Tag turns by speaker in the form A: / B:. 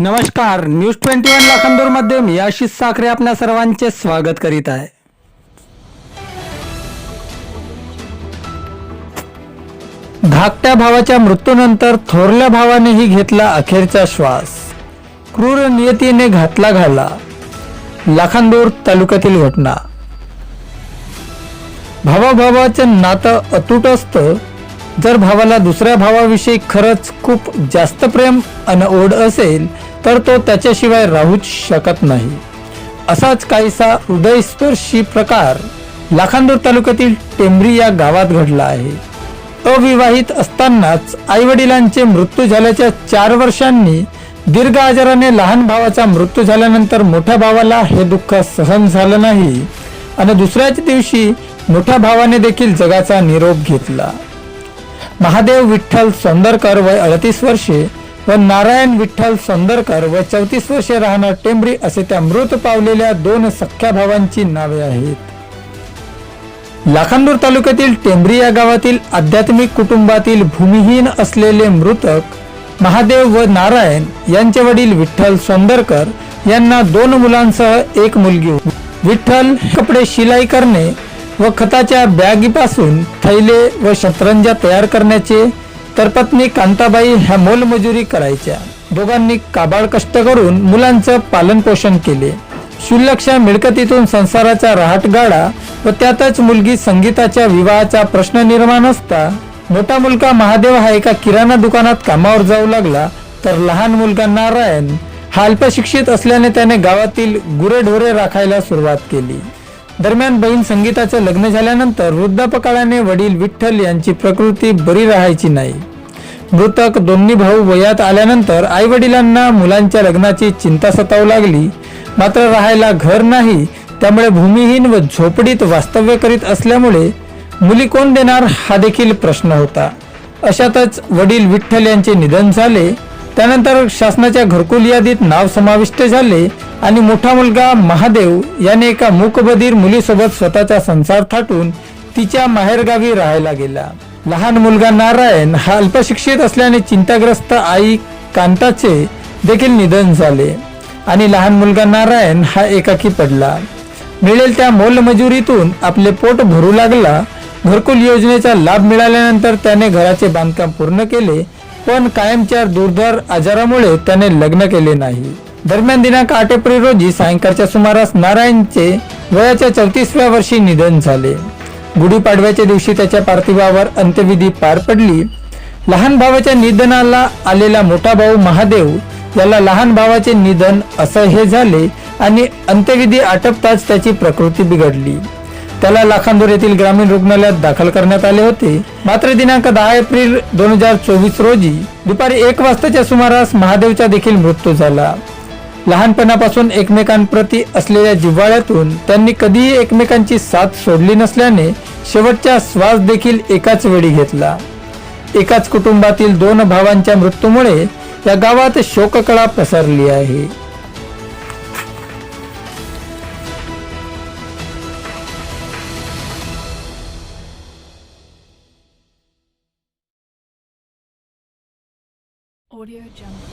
A: नमस्कार news twenty one लाखांदूरमध्ये मी आशिष साखरे आपल्या सर्वांचे स्वागत करीत आहे. धाकट्या भावाच्या मृत्यूनंतर थोरल्या भावानेही घेतला अखेरचा श्वास. क्रूर नियतीने घातला घाला. लाखांदूर तालुक्यातील घटना. भावाभावाचं नातं अतूट असतं. जर भावाला दुसऱ्या भावाविषयी खरंच खूप जास्त प्रेम आणि ओढ असेल तर तो त्याच्याशिवाय राहूच शकत नाही. असाच काहीसा हृदयस्पर्शी प्रकार लाखांदूर तालुक्यातील टेंबरी या गावात घडला आहे. अविवाहित असतानाच आईवडिलांचे मृत्यू झाल्याच्या चार वर्षांनी दीर्घ आजाराने लहान भावाचा मृत्यू झाल्यानंतर मोठ्या भावाला हे दुःख सहन झालं नाही आणि दुसऱ्याच दिवशी मोठ्या भावाने देखील जगाचा निरोप घेतला. महादेव विठ्ठल सौंदरकर वय अडतीस वर्षे व नारायण विठ्ठल सोंदरकर व चौतीस वर्षे राहणार टेंबरी असे त्या मृत पावलेल्या दोन सख्या भावांची नावे आहेत लाखांदूर तालुक्यातील टेंबरी या गावातील आध्यात्मिक कुटुंबातील भूमिहीन असलेले मृतक महादेव व नारायण यांचे वडील विठ्ठल सोंदरकर यांना दोन मुलांसह एक मुलगी होती. विठ्ठल कपडे शिलाई करणे व खताच्या बॅगीपासून थैले व शतरंजा तयार करण्याचे तर पत्नी कांताबाई ह्या मोलमजुरी करायच्या. दोघांनी काबाड कष्ट करून मुलांचं पालन पोषण केले. शुल्लक्षा मिळकतीतून संसाराचा रहाट गाडा व त्यातच मुलगी संगीताच्या विवाहाचा प्रश्न निर्माण असता मोठा मुलगा महादेव हा एका किराणा दुकानात कामावर जाऊ लागला तर लहान मुलगा नारायण हा अल्पशिक्षित असल्याने त्याने गावातील गुरेढोरे राखायला सुरुवात केली. दरम्यान बहीण संगीताचं लग्न झाल्यानंतर वृद्धापकाळाने वडील विठ्ठल यांची प्रकृती बरी राहायची नाही. मृतक दोन्ही भाऊ वयात आल्यानंतर आई वडिलांना मुलांच्या लग्नाची चिंता सतावू लागली. मात्र राहायला घर नाही त्यामुळे भूमिहीन व झोपडीत वास्तव्य करीत असल्यामुळे मुली कोण देणार हा देखील प्रश्न होता. अशातच वडील विठ्ठल यांचे निधन झाले. त्यानंतर शासनाच्या घरकुल यादीत नाव समाविष्ट झाले आणि मोठा मुलगा महादेव याने एका मूकबधीर मुलीसोबत स्वतःचा संसार थाटून तिच्या माहेरगावी राहायला गेला. लहान मुलगा नारायण हा अल्पशिक्षित असल्याने चिंताग्रस्त आई कांताचे देखील निधन झाले आणि लहान मुलगा नारायण हा एकाकी पडला. मिळेल त्या मोलमजुरीतून आपले पोट भरू लागला. घरकुल योजनेचा लाभ मिळाल्यानंतर त्याने घराचे बांधकाम पूर्ण केले पण कायमच्या दुर्धर आजारामुळे त्याने लग्न केले नाही. दरम्यान दिनांक आठ एप्रिल रोजी सायंकाळच्या सुमारास नारायणचे वयाच्या चौतीसव्या वर्षी निधन झाले. गुढीपाडव्याच्या दिवशी त्याच्या पार्थिवावर अंत्यविधी पार पडली. लहान भावाच्या निधनाला आलेला मोठा भाऊ महादेव याला लहान भावाचे निधन असं हे झाले आणि अंत्यविधी आटपताच त्याची प्रकृती बिघडली. त्याला लाखांदूर येथील ग्रामीण रुग्णालयात दाखल करण्यात आले होते. मात्र दिनांक दहा एप्रिल दोन हजार चोवीस रोजी दुपारी एक वाजताच्या सुमारास महादेवचा देखील मृत्यू झाला. लहानपणापासून एकमेकांप्रती असलेल्या जिव्हाळ्यातून त्यांनी कधीही एकमेकांची साथ सोडली नसल्याने शेवटचा श्वास देखील एकाच वेळी घेतला. एकाच कुटुंबातील दोन भावांच्या मृत्यूमुळे या गावात शोककळा पसरली आहे.
B: Audio Jungle.